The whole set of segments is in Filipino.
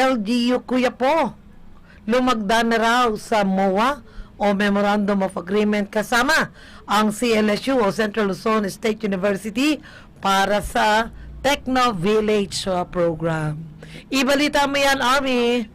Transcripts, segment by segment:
LGU Kuya po. Lumagda na raw sa MOA o Memorandum of Agreement kasama ang CLSU o Central Luzon State University para sa Techno Village uh, program. Ibalita mo yan, Army.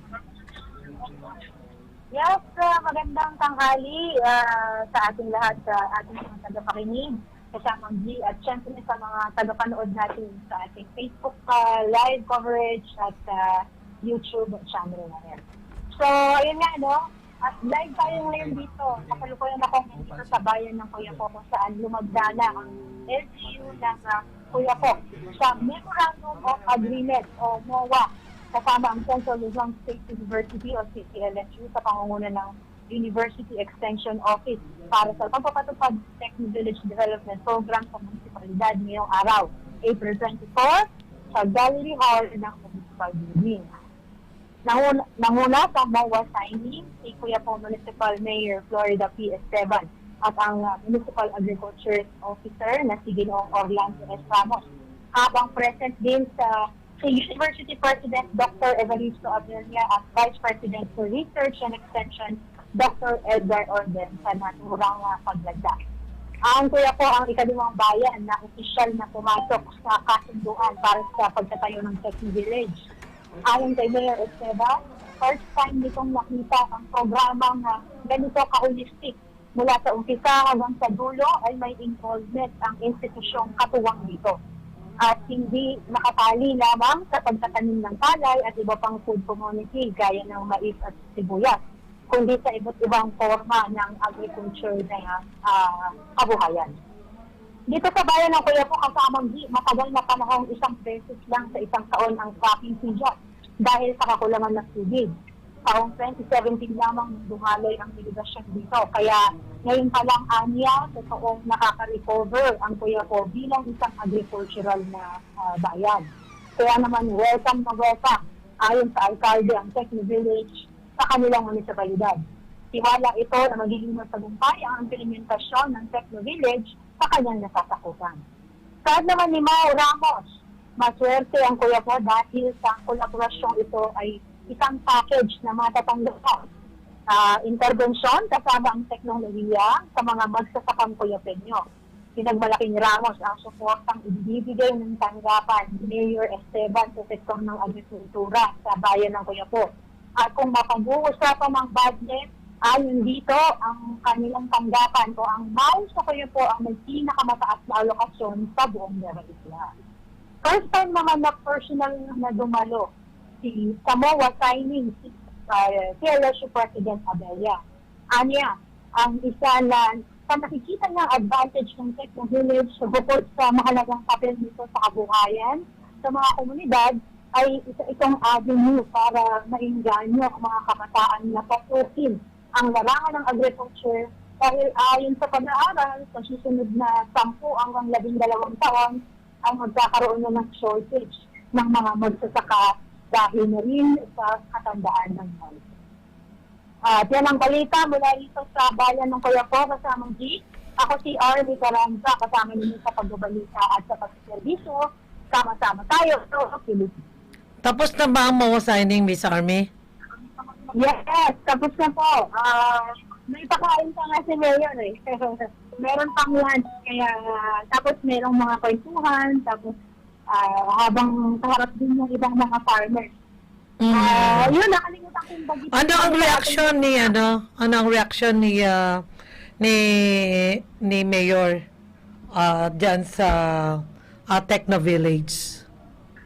Yes, uh, magandang tanghali uh, sa ating lahat, sa ating mga tagapakinig, kasama G, at syempre sa mga tagapanood natin sa ating Facebook uh, live coverage at uh, YouTube channel na rin. So, ayun nga, no? At live tayo ngayon dito. Kapalukuyan ako ngayon dito sa bayan ng Kuya Po kung saan lumagdala ang LGU ng uh, Kuya Po sa Memorandum of Agreement o MOA kasama ang Central Luzon State University o CCLSU sa pangunguna ng University Extension Office para sa pagpapatupad Techno Village Development Program sa munisipalidad ngayong araw, April 24, sa Gallery Hall ng Municipal Building. Nanguna, nanguna sa MOA signing si Kuya po Municipal Mayor Florida P. Esteban at ang uh, Municipal Agriculture Officer na si Ginoong Orlando S. Ramos. Habang present din sa si University President Dr. Evaristo Abelia at Vice President for Research and Extension Dr. Edgar Orden sa naturang uh, paglagda. Ang kuya po ang ikalimang bayan na opisyal na pumasok sa kasunduan para sa pagtatayo ng Techno Village. Ayon kay Mayor Esteban, first time nitong nakita ang programang uh, ganito ka-holistic mula sa umpisa hanggang sa dulo ay may involvement ang institusyong katuwang dito at hindi nakatali lamang sa pagtatanim ng palay at iba pang food commodity gaya ng mais at sibuyas, kundi sa iba't ibang forma ng agriculture na ah, kabuhayan. Dito sa bayan ng Kuya po kasamang di, matagal na panahong isang beses lang sa isang taon ang cropping season dahil sa kakulangan ng tubig. Taong 2017 lamang dumaloy ang irigasyon dito. Kaya ngayon pa lang anya, totoong nakaka-recover ang Kuya po bilang isang agricultural na ah, bayan. Kaya naman, welcome na welcome ayon sa alkalde ang Techno Village sa kanilang munisipalidad. Tiwala ito na magiging matagumpay ang implementasyon ng Techno Village sa kanyang nasasakupan. Saad naman ni Mao Ramos, maswerte ang kuya po dahil sa kolaborasyong ito ay isang package na matatanggapan. Ah, intervensyon kasama ang teknolohiya sa mga magsasakang kuya penyo. Pinagmalaking Ramos ang suportang ibibigay ng tanggapan ni Mayor Esteban sa sektor ng agrikultura sa bayan ng Kuyapo. At kung mapag-uusapan ng budget, ayon dito, ang kanilang tanggapan o ang MAU sa Kuyapo ang may pinakamataas na alokasyon sa buong Nueva Isla. First time naman na personal na dumalo si Samoa signing si uh, CLSU President Abella. Anya, ang isa na sa nakikita niya advantage ng Techno Village sa bukod sa mahalagang papel nito sa kabuhayan sa mga komunidad ay isa itong avenue para maingganyo ang mga kabataan na pasukin ang larangan ng agriculture dahil ayon sa pag-aaral sa susunod na 10 hanggang 12 taon ay magkakaroon na ng shortage ng mga magsasaka dahil na rin sa katandaan ng health. At yan ang balita mula dito sa bayan ng Coyapo kasamang G. Ako si Army Carranza kasama ninyo sa pagbabalita at sa pagsiservisyo. Sama-sama tayo sa Pilipinas. Tapos na ba ang MOA signing, Miss Army? Yes, tapos na po. Ah, may pakain pa nga si Mayor eh. meron pang lunch, kaya tapos merong mga kwentuhan, tapos ah, habang kaharap din yung ibang mga farmers. Mm. yun, nakalimutan kong bagay. Ano ang reaction ni ano? Ano ang reaction ni ah, ni ni Mayor ah diyan sa ah, Techno Village?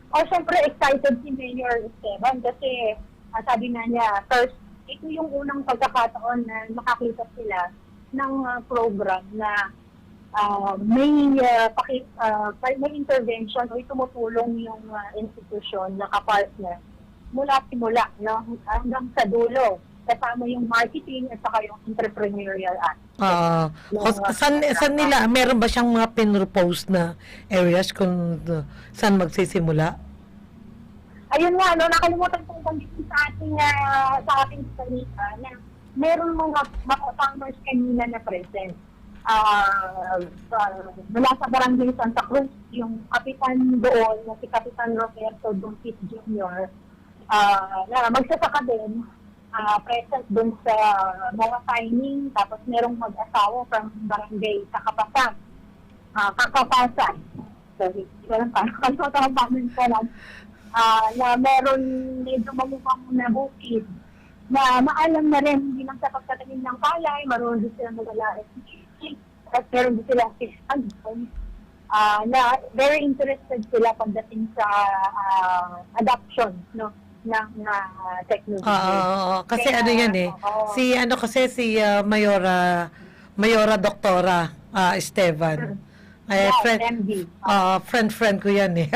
O, syempre, excited si Mayor Esteban kasi ah, sabi nga niya, first, ito yung unang pagkakataon na makakita sila ng ah, program na ah, may, ah, paki, ah, may intervention o tumutulong yung ah, institusyon na kapartner mula simula no, hanggang sa dulo kasama yung marketing at saka yung entrepreneurial aspect. Ah, o, san, san nila, meron ba siyang mga pinropose na areas kung uh, saan magsisimula? Ayun nga, no, nakalimutan kong banggitin sa ating, ah, sa ating salita na meron mga, mga farmers kanina na present. Sa- mula sa barangay Santa Cruz, yung kapitan doon, si Kapitan Roberto Donquis Jr., ah, na magsasaka din, ah, present dun sa mga signing, tapos merong mag-asawa from barangay sa Kapasan, ah, Kakapasan. Sorry, walang parang kalimutan ang pamin ko lang. Ah, na meron medyo mamukhang na bukid na maalam na rin hindi lang sa pagtatanim ng palay, marunong din sila mag-alaas at meron din sila fiscal ah na very interested sila pagdating sa ah, adoption no ng uh, technology. Oo, kasi Kaya, ano yan eh. oo. Si ano kasi si ah, Mayora Mayora Doktora ah, Esteban. Ay, Yeah, friend, MD. ah, friend friend ko yan eh.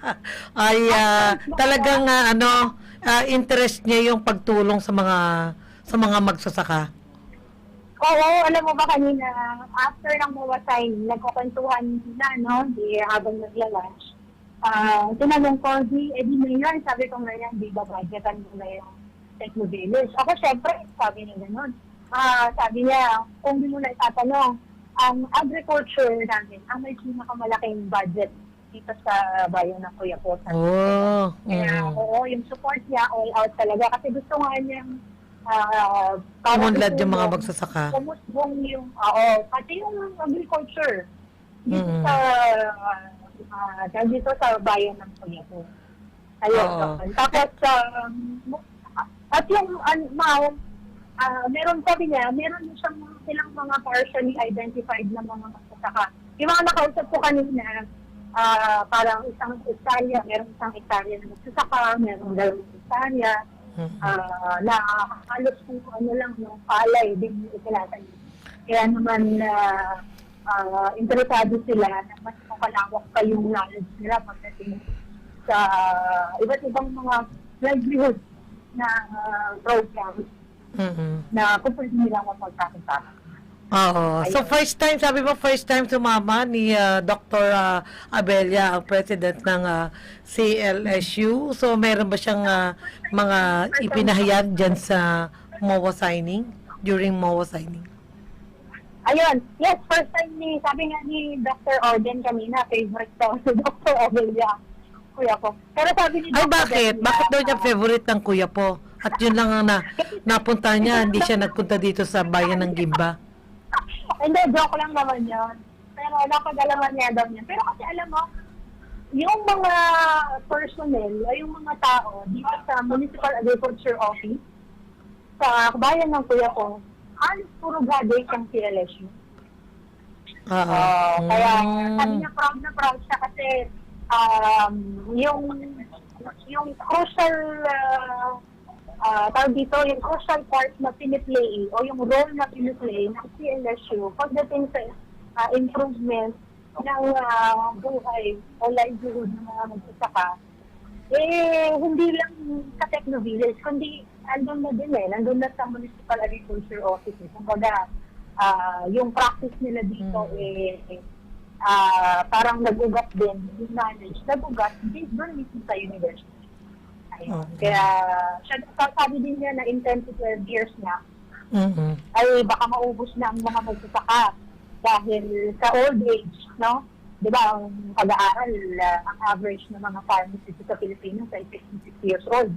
Ay ah, talagang ah, ano ah, interest niya yung pagtulong sa mga sa mga magsasaka. Oo, alam mo ba kanina, after ng mawasay, nagkukwentuhan na, no, di habang nagla-lunch, ah tinanong ko, di, eh di ngayon, sabi ko ngayon, di ba budgetan mo na yung Techno Village? Ako, syempre, sabi niya ganun. Ah, sabi niya, kung di mo na itatanong, ang agriculture namin, ang may pinakamalaking budget dito sa bayan ng Kuya po. Oh. Kaya, mm. oo, yung support niya, all out talaga. Kasi gusto nga niyang uh, Kumunlad yung mga magsasaka. Kumusbong yung, oo, pati yung agriculture. Dito Mm. sa, uh, dito sa bayan ng Puyapo. Ayun. Oo. Tapos, um, at yung, an, ma, ah, meron sabi niya, meron siyang silang mga partially identified na mga magsasaka. Yung mga nakausap ko kanina, ah, parang isang hektarya, meron isang hektarya na magsasaka, meron dalawang hektarya, Mm. ah, na halos kung ano lang yung palay din yung itinatanim. Kaya naman na ah, interesado sila na mas makalawak pa yung knowledge nila pagdating sa iba't ibang mga livelihood na uh, programs Mm-mm. na kung pwede nilang mapagkakita. Oo. So Ayun. first time, sabi mo first time sumama ni ah, Dr. ah, Abelia, ang president ng ah, CLSU. So meron ba siyang ah, mga ipinahayag dyan sa MOA signing? During MOA signing? Ayun, yes, first time ni, sabi nga ni Dr. Orden kanina, favorite ko si Dr. Ovelia, kuya ko. Pero sabi ni Ay Dr. bakit? Ovelia, Bakit daw niya ah, favorite ng kuya po? At yun lang ang na, napunta niya, hindi siya nagpunta dito sa bayan ng Gimba. Hindi, joke lang naman yun. Pero napag-alaman niya daw niya. Pero kasi alam mo, yung mga personnel, ay yung mga tao dito sa Municipal Agriculture Office, sa bayan ng kuya ko, halos puro graduate ang CLSU. Oo. Ah, kaya Mm. sabi niya proud na proud siya kasi um, yung yung crucial uh, uh, tawag dito, yung crucial part na piniplay o yung role na piniplay ng CLSU pagdating sa uh, improvement ng uh, buhay o livelihood ng mga magsasaka, eh, hindi lang sa Techno Village, kundi andun na din eh, nandun na sa Municipal Agriculture Office. eh. Kumbaga, ah, yung practice nila dito Mm. eh, ah, parang nag-ugat din yung knowledge, nag-ugat din doon mismo sa university. Ayun. Okay. Kaya, siya, sabi din niya na in 10 to 12 years na, Mm-mm. ay baka maubos na ang mga magsasaka dahil sa old age, no? Di ba, ang pag-aaral, ah, ang average ng mga dito sa Pilipinas ay 56 years old.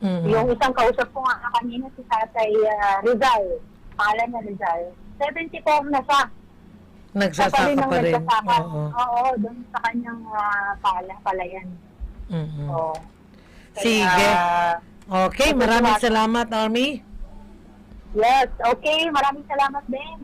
Mm-mm. Yung isang kausap ko nga kanina si Tatay ah, Rizal, pangalan niya Rizal, 74 na siya. Pa Nagsasaka rin ang pa rin. Oo. Oo, doon sa kanyang uh, pala, palayan. Mm-mm. Oo. Sige. Okay, maraming salamat, Army. Yes, okay. Maraming salamat din.